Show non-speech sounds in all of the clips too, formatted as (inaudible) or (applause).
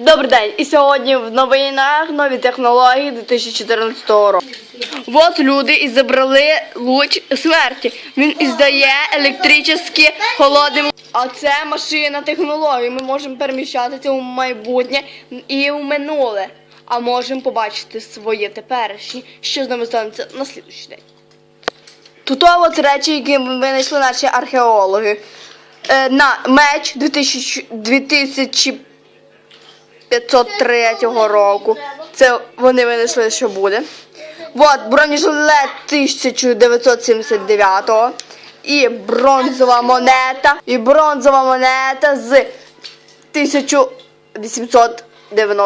Добрий день! І сьогодні в новинах нові технології 2014 року. От люди і забрали луч смерті. Він іздає електричні холодним. А це машина технологій. Ми можемо переміщатися у майбутнє і в минуле. А можемо побачити своє теперішнє, що з нами станеться на слідуючий день. Тут от речі, які винайшли наші археологи. Е, на меч 2000, 2503 року. Це вони винайшли, що буде. От бронежилет 1979-го. і бронзова монета. І бронзова монета з 1891.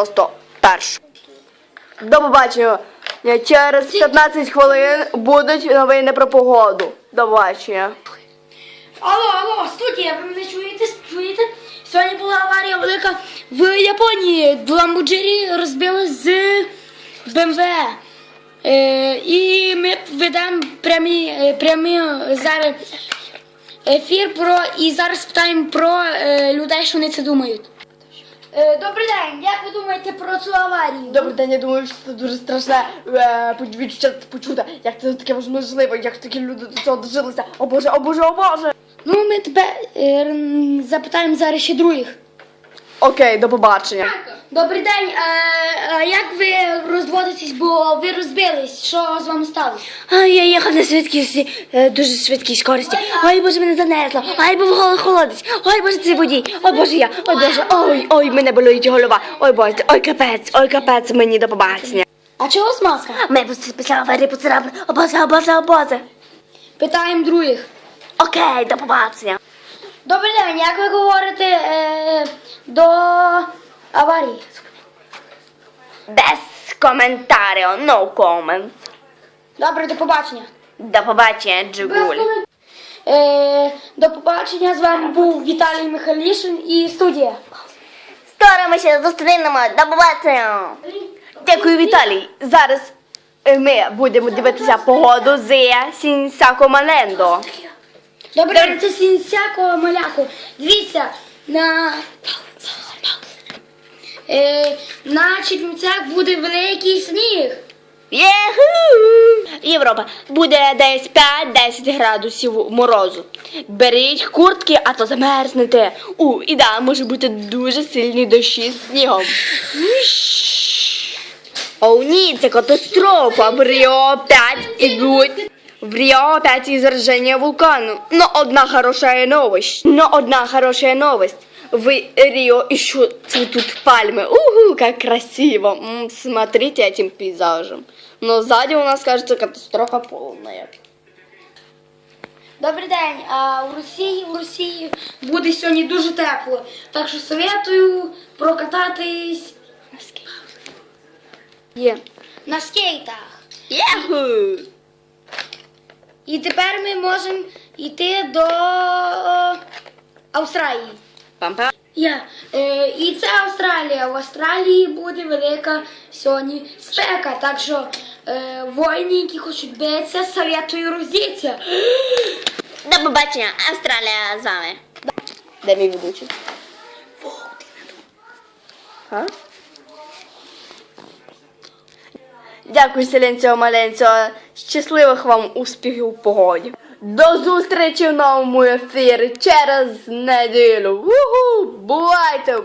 До побачення. Через 15 хвилин будуть новини про погоду. До побачення. Алло, алло, студія, ви мене чуєте? Чуєте? Сьогодні була аварія велика в Японії. Ламбоджері розбили з БМВ. Е, і ми ведемо прямі, е, прямі зараз ефір про і зараз питаємо про е, людей, що вони це думають. Е, добрий день, як ви думаєте про цю аварію? Добрий день, я думаю, що це дуже страшне е, відчуття почути. Як це таке можливо, як такі люди до цього дожилися. О Боже, о Боже, о Боже. Ну, ми тебе е, запитаємо зараз ще других. Окей, до побачення. Добрий день. Е, е, як ви розводитесь, бо ви розбились? Що з вами сталося? А я їхав на швидкісті, е, дуже швидкій скорості. Ой, боже, мене занесло. Ой, був голо- холодець. Ой, боже, це водій. Ой, боже, я. Ой, боже, ой, ой, мене болить голова. Ой, боже, ой, капець, ой, капець, мені до побачення. А чого з маска? Ми після аварії поцарапали. О, боже, о, боже, о, боже. Питаємо других. Окей, до побачення. Добрий день, як ви говорите е, до аварії? Без коментарів, no comments. Добре, до побачення. До побачення, Джигуль. Е, до побачення. З вами був Віталій Михайлішин і студія. Скоро ми ще зустрінемо. До побачення. Дякую, Віталій. Зараз е, ми будемо дивитися погоду з Сінсако Добрий день, це Сінсяко Маляко. Дивіться, на, е, на Чернівцях буде великий сніг. Єху! Європа буде десь 5-10 градусів морозу. Беріть куртки, а то замерзнете. У, і да, може бути дуже сильні дощі з снігом. О, ні, це катастрофа. В Ріо 5 ідуть. В Рио опять извержение вулкану. Но одна хорошая новость. Но одна хорошая новость. В Рио еще цветут пальмы. Угу, как красиво. М, смотрите этим пейзажем. Но сзади у нас, кажется, катастрофа полная. Добрий день. А в Росії в Росії буде сьогодні дуже тепло. Так що советую прокататись Є. на скейтах. Єху! І тепер ми можемо йти до Австралії. Пам-пам. Я. Е, і це Австралія. В Австралії буде велика сьогодні спека. Так що е, воїни, які хочуть битися, советую роздіться. (gasps) До побачення, Австралія з вами. Де мій ведучий? А? Дякую, селенцього маленцього. Щасливих вам успіхів у погоді. До зустрічі в новому ефірі через неділю. Уху! Бувайте!